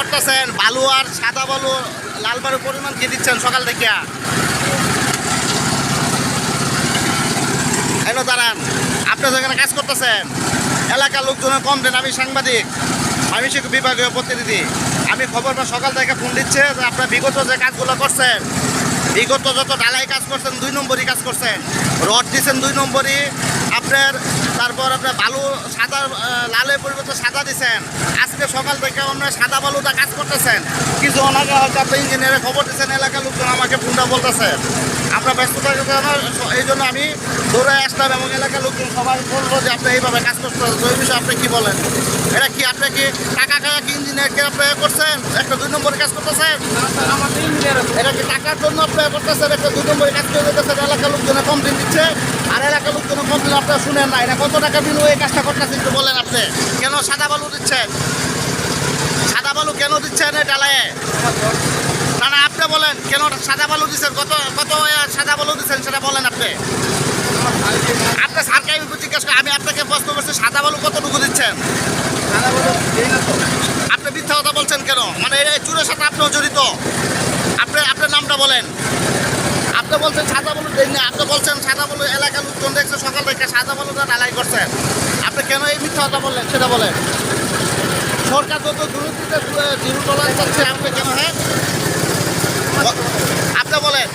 করতেছেন, বালু আর সাদা বালু, লাল বালুর পরিমাণ কি দিচ্ছেন সকাল থেকে। এলো দাঁড়ান, আপনি যেখানে কাজ করতেছেন, এলাকার লোকজনের কমপ্লেন আমি সাংবাদিক, আমি সে বিভাগীয় প্রতিনিধি। আমি খবর সকাল থেকে ফোন দিচ্ছে যে আপনার বিগত যে কাজগুলো করছেন বিগত যত ডালাই কাজ করছেন, দুই নম্বরই কাজ করছেন। রড দিচ্ছেন দুই নম্বরই। আপনার, তারপর আপনার বালু সাদা লালের পরিবর্তে সাদা দিচ্ছেন আজকে সকাল থেকে অন্য সাদা বালুটা কাজ করতেছেন। কিছু অনাকে হয়তো আপনি ইঞ্জিনিয়ারের খবর দিচ্ছেন এলাকার লোকজন আমাকে ফোনটা বলতেছে। আমরা ব্যস্ত থাকি এই জন্য আমি দৌড়ে আসলাম এবং এলাকার লোকজন সবাই বলল যে আপনি এইভাবে কাজ করতে এই বিষয়ে আপনি কি বলেন? এটা কি আপনি কি টাকা খায়া কি ইঞ্জিনিয়ারকে আপনি করছেন? একটা দুই নম্বরে কাজ করতেছেন? টাকার জন্য আপনি করতেছেন, একটা দুই নম্বরে কাজ করে দিতেছেন এলাকার লোকজনে কমপ্লেন দিচ্ছে। আর এলাকার লোকজনে কমপ্লেন আপনারা শুনেন না এটা কত টাকা বিনিয়োগে এই কাজটা করতেছেন একটু বলেন আপনি। কেন সাদা বালু দিচ্ছেন? সাদা বালু কেন দিচ্ছেন এই ডালায়? না না, আপনি বলেন, কেন সাদা বালু দিচ্ছেন? কত কত সাদা বালু দিচ্ছেন সেটা বলেন আপনি। আপনি সরকারি জিজ্ঞাসা করে, আমি আপনাকে প্রশ্ন করছি, সাদা বালু কতটুকু দিচ্ছেন? আপনি মিথ্যা কথা বলছেন কেন? মানে এই চুরের সাথে আপনিও জড়িত। আপনি আপনার নামটা বলেন। আপনি বলছেন সাদা বলু দেন না, আপনি বলছেন সাদা বলু এলাকার লোকজন দেখছে, সকাল থেকে সাদা বলুটা ঢালাই করছেন। আপনি কেন এই মিথ্যা কথা বললেন? সেটা বলেন। সরকার যত দুর্নীতিতে জিরো টলারেন্স করছে আপনি কেন হ্যাঁ? আপনি বলেন।